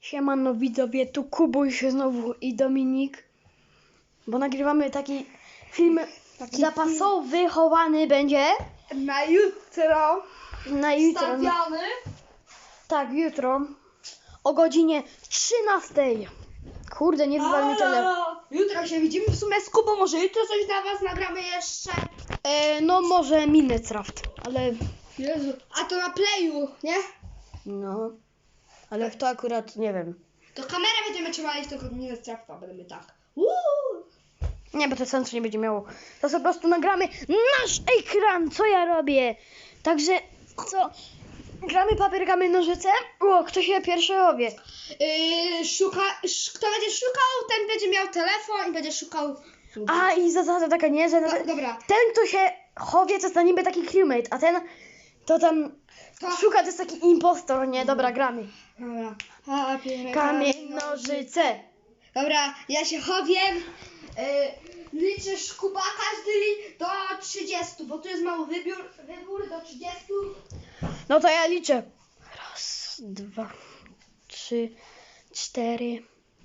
Siemano widzowie, tu Kubuś znowu i Dominik, bo nagrywamy taki film zapasowy, chowany będzie Na jutro na jutro. stawiany. Tak, jutro o godzinie 13. Kurde, nie wywal mi tyle. Halo! Jutro się widzimy w sumie z Kubą, może jutro coś dla was nagramy jeszcze. E, no może Minecraft, ale Jezu. A to na playu, nie? no, ale w to akurat nie wiem. To kamerę będziemy trzymali, tylko nie strefka, będziemy tak. Uuu. Nie, bo to sensu nie będzie miało. To po prostu nagramy nasz ekran, co ja robię. Także co? Gramy papier, kamień, nożyce? O, kto się pierwszy robię? Yy, szuka, sz, kto będzie szukał, ten będzie miał telefon i będzie szukał. A i zasada taka nie, że No, dobra. ten, kto się chowie, to jest na niby taki crewmate, a ten, to tam To- szuka, to jest taki impostor, nie? Dobra, gramy. Dobra. Papier, Kamień, nożyce. Dobra, ja się chowiem. Yy, liczysz Kuba każdy do 30, bo tu jest mały wybór, wybór do 30. No to ja liczę. Raz, dwa, trzy, cztery,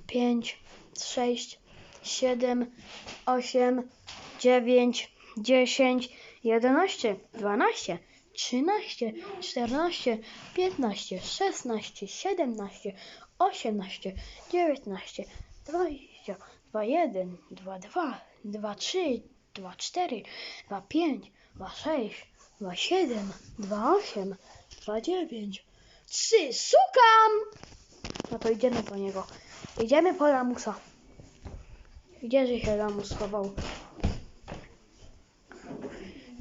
pięć, sześć, siedem, osiem, dziewięć, dziesięć, jedenaście, dwanaście, trzynaście, czternaście, piętnaście, szesnaście, siedemnaście, osiemnaście, dziewiętnaście, dwadzieścia, dwa jeden, dwa dwa, dwa trzy, dwa cztery, dwa pięć, dwa sześć, dwa siedem, dwa osiem, dwa dziewięć, trzy, szukam! No to idziemy po niego. Idziemy po lamusa. Gdzie że się lamus schował?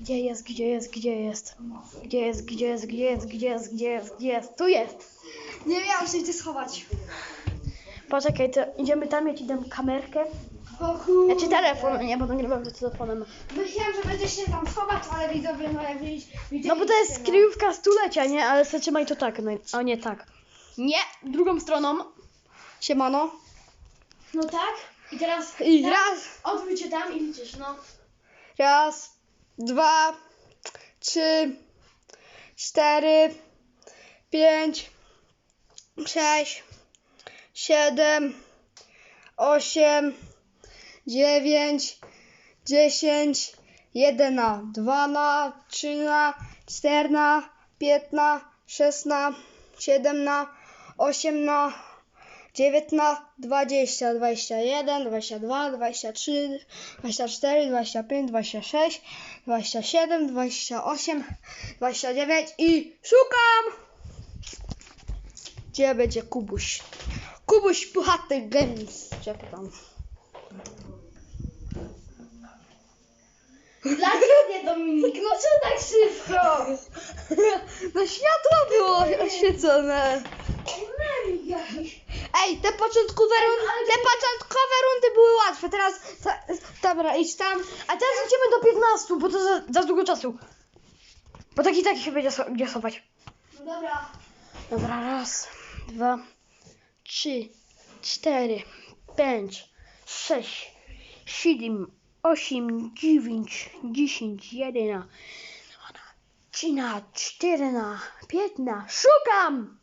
Gdzie jest, gdzie jest, gdzie jest? Gdzie jest, gdzie jest, gdzie jest, gdzie jest, gdzie jest, gdzie jest? Tu jest! Nie miałam się gdzie schować. Poczekaj, to idziemy tam, ja ci dam kamerkę. O kur... Ja ci telefon, nie, bo nagrywam z telefonem. Myślałam, że będzie się tam schować, ale widzowie, no jak widzisz, No bo to jest kryjówka stulecia, nie? Ale zatrzymaj to tak, no, a nie tak. Nie, drugą stroną. Siemano. No tak. I teraz I raz, odwróć się tam i liczysz, no. raz, dwa, trzy, cztery, pięć, sześć, siedem, osiem, dziewięć, dziesięć, jedna, dwana, trzyna, czterna, piętna, szesna, siedemna, osiemna, dziewiętna, dwadzieścia, dwadzieścia jeden, dwadzieścia dwa, dwadzieścia trzy, dwadzieścia cztery, dwadzieścia pięć, dwadzieścia sześć, dwadzieścia siedem, dwadzieścia osiem, dwadzieścia dziewięć i szukam! Gdzie będzie Kubuś? Kubuś Puchaty Games. Czekaj tam. Dlaczego Dominik? No co tak szybko? No światło było oświecone. Ej, te początkowe rundy, te początkowe rundy były łatwe. Teraz, ta, dobra, idź tam. A teraz idziemy do 15, bo to za, za długo czasu. Bo tak i tak się będzie so, gdzie schować. No dobra. Dobra, raz, dwa, trzy, cztery, pięć, sześć, siedem, osiem, dziewięć, dziesięć, jedyna, trzyna, czterna, piętna. Szukam!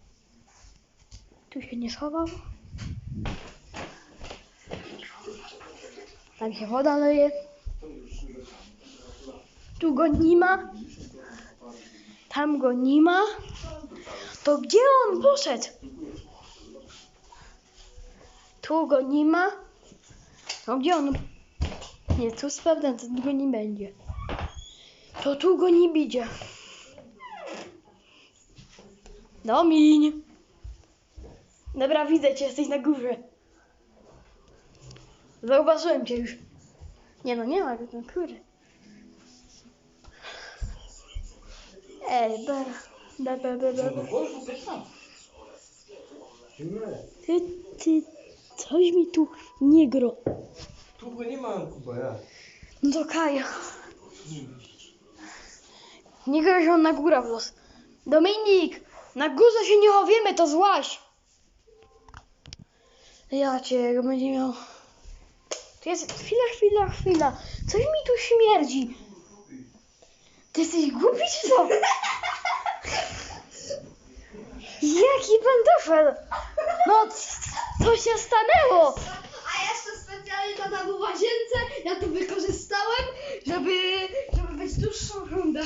Tu się nie schował. Tam się woda leje. Tu go nie ma. Tam go nie ma. To gdzie on poszedł? Tu go nie ma. To gdzie on? Nie, tu sprawdzam, to go nie będzie. To tu go nie będzie. Domin. Dobra, widzę cię, jesteś na górze. Zauważyłem cię już. Nie no, nie ma go, no kurde. Ej, ba, ba, ba, ba. Ty, ty, coś mi tu nie gro. Tu go nie ma, Kuba, ja. No to Kaja. Nie gro się on na górę wlosł. Dominik, na górze się nie chowiemy, to złaś. Ja cię, jak będzie miał... To jest chwila, chwila, chwila. Coś mi tu śmierdzi. Ty jesteś głupi czy co? Jaki pantofel? No, co się stanęło? A jeszcze specjalnie tata był w łazience, ja to wykorzystałem, żeby, żeby być dłuższą rundę.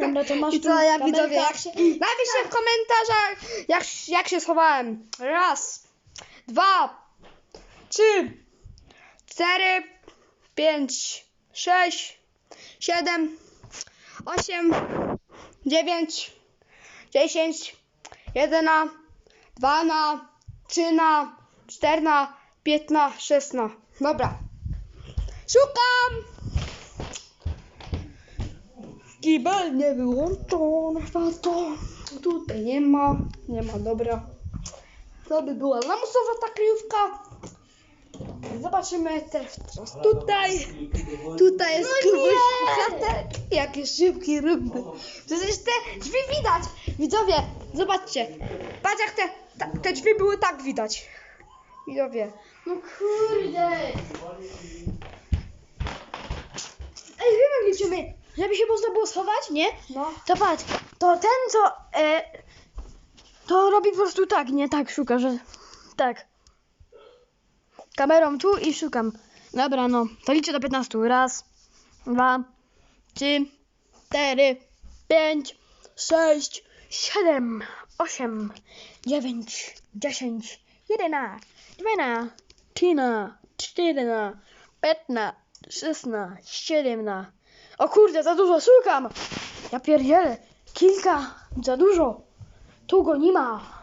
Dobra, to masz I tu co ja kamerkę? widzowie, jak się... Napiszcie w komentarzach, jak, jak się schowałem. Raz, dwa, trzy, cztery, pięć, sześć, siedem, osiem, dziewięć, dziesięć, jedna, dwa na, trzy na, cztery na, piętna, szesna. Dobra. Szukam! Kibel nie wyłączony, to tutaj nie ma, nie ma, dobra. To by była lamusowa ta kryjówka. Zobaczymy teraz tutaj. Tutaj jest chatek. Jakie szybkie rundy. Przecież te drzwi widać. Widzowie, zobaczcie. Patrz jak te, ta, te drzwi były tak widać. Widzowie. No kurde. Ej, wiem jak liczymy. Żeby się można było schować, nie? No. To patrz, to ten co... E, to robi po prostu tak, nie? Tak szuka, że... Tak. Kamerą tu i szukam. Dobra, no. To liczę do 15. Raz, dwa, trzy, cztery, pięć, sześć, siedem, osiem, dziewięć, dziesięć, jedenaście, dwanaście, trzynaście, czternaście, piętnaście, szesnaście, siedemnaście. O kurde, za dużo szukam! Ja pierdzielę. Kilka, za dużo. Tu go nie ma.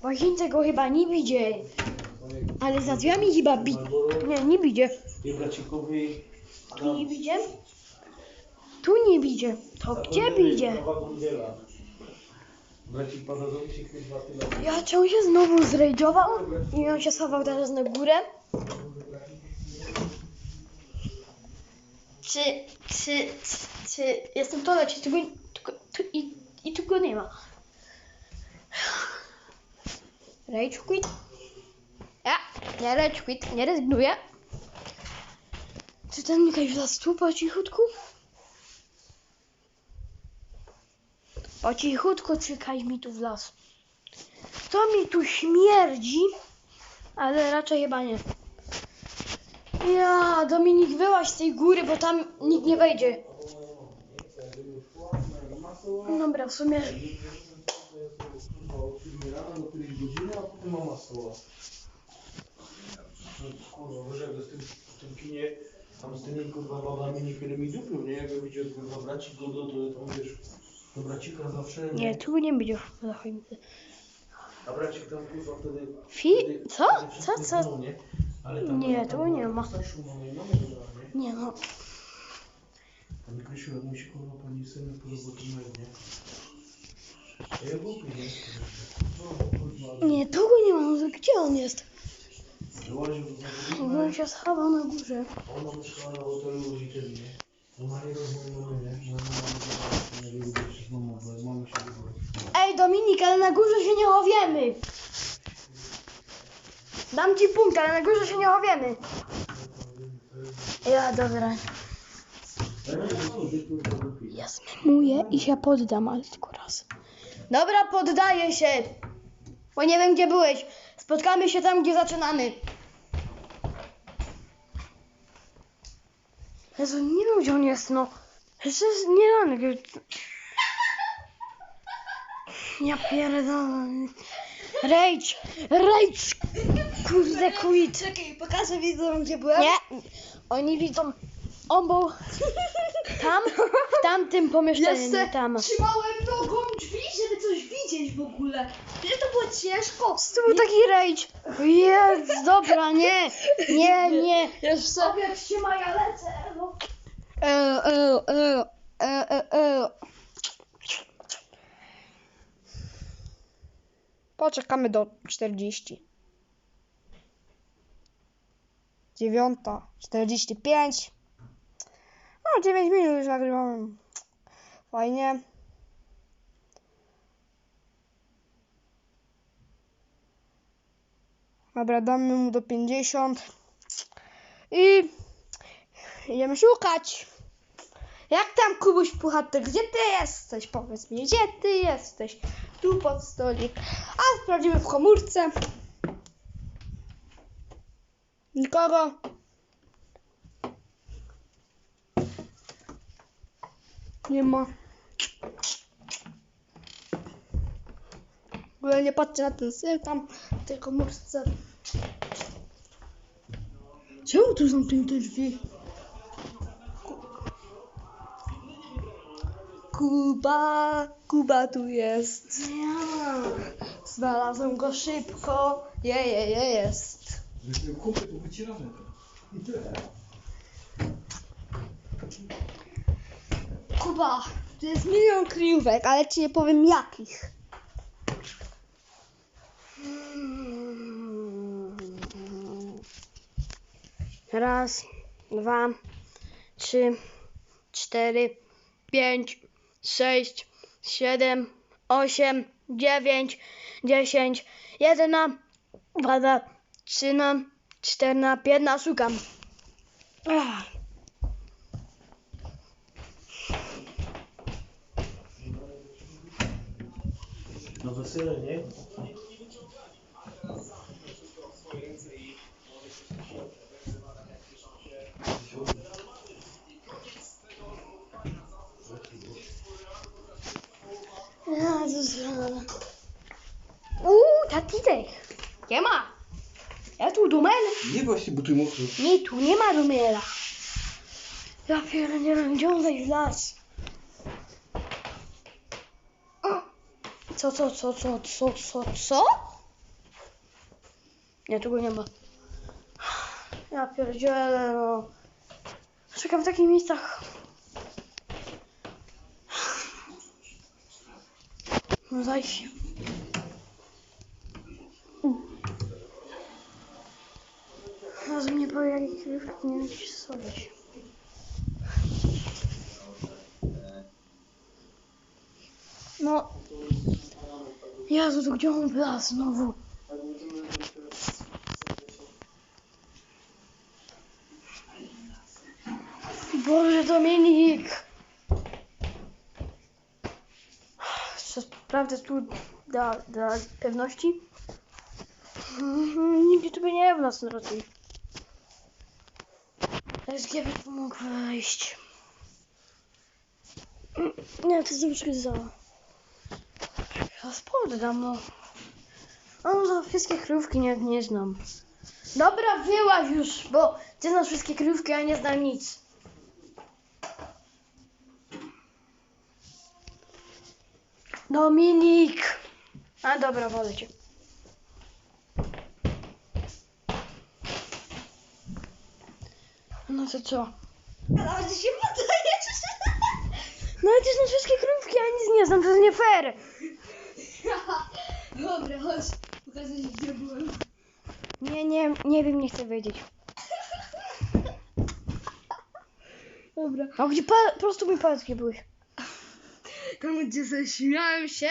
W łazience go chyba nie widzę. Ale za drzwiami chyba bi... Nie, nie bracikowi Tu nie widzę. Tu nie widzę. To gdzie chyba tyle. Ja czy on się znowu zrejdował i on się schował teraz na górę? Czy, czy, czy, czy jestem to, czy tu, tu, tu, i, i tu go nie ma? Rage quit. Ja, nie rage quit, nie rezygnuję. Czy ten Mikołaj wlazł tu po cichutku? Po cichutku czekaj mi tu wlazł. To mi tu śmierdzi, ale raczej chyba nie. Ja, Dominik, wyłaź z tej góry, bo tam nikt nie wejdzie. Dobra, w sumie Rano do której godziny, a potem mama stała. Kurwa, jak to z tym, w tym kinie, tam z tymi kurwa babami niekiedy mi dupią, nie? Jak widział kurwa bracik go do, to tam wiesz, do bracika zawsze, nie, tu nie będzie zachodnicy. A bracik tam kurwa wtedy... Fi? wtedy- Co? wtedy Co? Co? było, nie? Ale tam, Nie, tam tu była nie ma. Starszą mamę i mamę nie? Nie no, Pani Krysiu, jak musi kurwa pani synem po robocie nie? Nie? No, kurwa, nie, tu go nie ma, no to gdzie on jest? on się schował na górze. ona mieszkała na hotelu nie? Ona nie rozmawiała, nie? Moja mama nie lubi się z mamą, bo mamy się. Ej, Dominik, ale na górze się nie chowiemy. Dam ci punkt, ale na górze się nie chowiemy. Ja, dobra. Ja zmemuję i się poddam, ale tylko raz. Dobra, poddaję się. Bo nie wiem, gdzie byłeś. Spotkamy się tam, gdzie zaczynamy. Jezu, nie wiem, gdzie on jest, no. Jeszcze jest nie rany. Ja pierdolę. Rage! Rage! Kurde, quit. Czekaj, pokażę widzom, gdzie byłem. Nie, oni widzą. On był tam, w tamtym pomieszczeniu, Jeszcze tam. trzymałem widzieć w ogóle. Przecież to było ciężko. To był taki rage. Jest, dobra, nie, nie, nie. Jeszcze... Obiad się ma, ja lecę. No. E, e, e, e, e, e. Poczekamy do 40. Dziewiąta, 45. No, 9 minut już nagrywałem. Fajnie. Dobra, damy mu do 50. I idziemy szukać. Jak tam Kubuś Puchatek, gdzie ty jesteś? Powiedz mi, gdzie ty jesteś? tu pod stolik. A sprawdzimy w komórce. Nikogo. Nie ma. W ogóle nie patrzcie na ten syf tam tej komórce. Czemu tu są te drzwi? Kuba, Kuba tu jest. Znalazłem go szybko. Je, je, je, jest. Kupy tu. Kuba, tu jest milion kryjówek, ale ci nie powiem jakich. Raz, dwa, trzy, cztery, pięć, sześć, siedem, osiem, dziewięć, dziesięć, jedna, dwa, trzyna, czterna, piętna, szukam. Ach. Na wesele, nie? Jezus. Uuu, tatisek. Nie ma. Ja tu dumel. Nie właśnie, bo tu mokro. Nie, tu nie ma dumela. Ja pierdzielę, gdzie on las? Co, co, co, co, co, co, co? Nie, tu go nie ma. Ja pierdzielę, no. Szukam w takich miejscach. No zajść. Razem nie powie, jakie krywki nie musisz schować. No. Jezu, gdzie on była znowu? Boże, Dominik! Sprawdzę tu dla, dla pewności. Mhm, Nigdzie tu by nie w nas raczej. SG by tu mógł wejść. Nie, to troszkę za... Ja spoddam, no. No, za wszystkie kryjówki nie, nie znam. Dobra, wyłaź już, bo ty znasz wszystkie kryjówki, a ja nie znam nic. Dominik! A dobra, wolę cię. No to co? Ale ty się podajesz. No ale ty znasz wszystkie kryjówki, a ja nic nie znam, to jest nie fair. Dobra, chodź. Pokażę ci, gdzie byłem. Nie, nie, nie wiem, nie chcę wiedzieć. Dobra. A gdzie po prostu mi powiedz, gdzie byłeś. Tam, gdzie ze śmiałem się,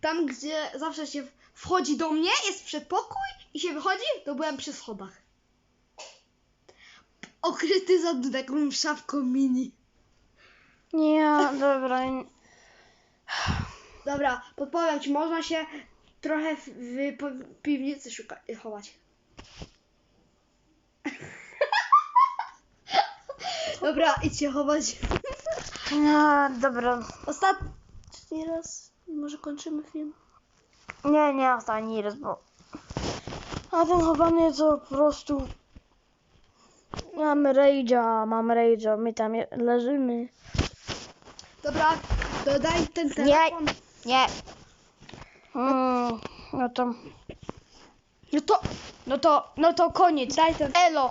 tam, gdzie zawsze się wchodzi do mnie, jest przedpokój i się wychodzi, to byłem przy schodach. Okryty za taką szafką mini. Nie, dobra. Dobra, podpowiem ci, można się trochę w, w piwnicy szuka, chować. Dobra, idźcie chować. No, dobra. Ostatni raz, może kończymy film. Nie, nie, ostatni raz, bo... A ten chowany to po prostu... Mam rage'a, mam rage'a, my tam je- leżymy. Dobra, dodaj ten telefon. Nie. Mm, no to... No to No to, no to koniec. daj ten Elo.